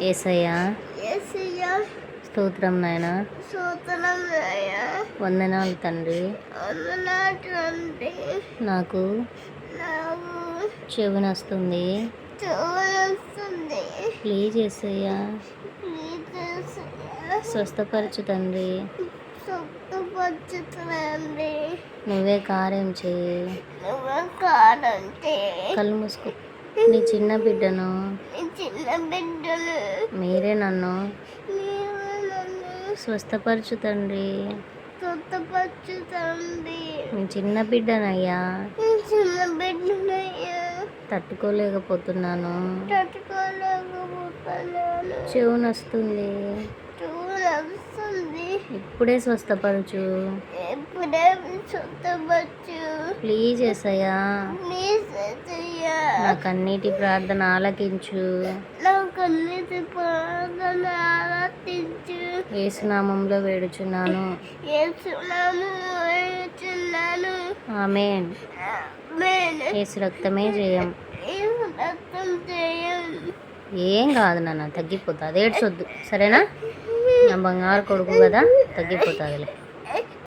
ఏసయ్యా. ఏసయ్యా. స్తోత్రం నాయన. వందనాలు తండ్రి. నాకు చెవినొస్తుంది. Please Yesayya. ప్లీజ్ స్వస్థపరచు తండ్రి. నువ్వే కార్యం చేయి. కళ్ళు మూసుకో. నీ చిన్న బిడ్డను. నీ చిన్న బిడ్డలు. మీరే నన్ను స్వస్థపరచు తండ్రి. నీ చిన్న బిడ్డనయ్యా. నీ చిన్న బిడ్డనయ్యా. తట్టుకోలేకపోతున్నాను. తట్టుకోలేకపోతున్నాను. చెవునొస్తుంది చూడొస్తుంది ఇప్పుడే స్వస్థపరచు. ఎప్పుడే సొత్తవచ్చు ప్లీజ్ ఏసయ్యా ప్లీజ్ నా కన్నీటి ప్రార్థన ఆలకించు. నా కన్నీటి ప్రార్థన ఆరాధించు ఏసునామంలో వేడుచున్నాను. ఆమెన్. ఏసు రక్తమే జయం. ఏం కాదు నాన్న తగ్గిపోతుంది ఏడ్చొద్దు. సరేనా? నా బంగారు కొడుకు కదా తగ్గిపోతుందిలే.